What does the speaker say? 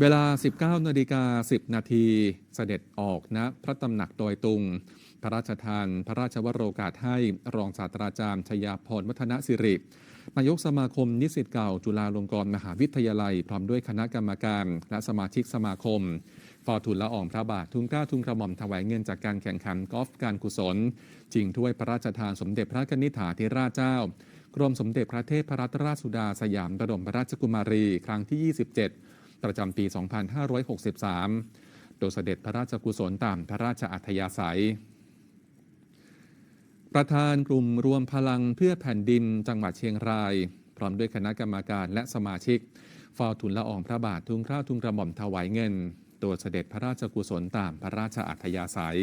เวลา 19นาฬิกา10 นาทีเสด็จออกณพระตำหนักดอยตุง พระราชทาน พระราชวโรกาสให้รองศาสตราจารย์ชยาพรวัฒนสิริ นายกสมาคมนิสิตเก่า จุฬาลงกรณ์มหาวิทยาลัย พร้อมด้วยคณะกรรมการ และสมาชิกสมาคมฟอทุนละอองพระบาททุนกล้าทุนกระหม่อมถวายเงินจากการแข่งขันกอล์ฟการกุศลจริงถ้วยพระราชทานสมเด็จพระกนิษฐาธิราชเจ้ากรมสมเด็จพระเทพรัตนราชสุดาสยามบรมราชกุมารี ครั้งที่ 27 ประจำปี 2563 โดยเสด็จพระราชกุศลตามพระราชอัธยาศัย ประธานกลุ่มรวมพลังเพื่อแผ่นดินจังหวัดเชียงราย พร้อมด้วยคณะกรรมการและสมาชิกเฝ้าทุนละอองพระบาททุนเกล้าทุนกระหม่อมถวายเงิน โดยเสด็จพระราชกุศลตามพระราชอัธยาศัย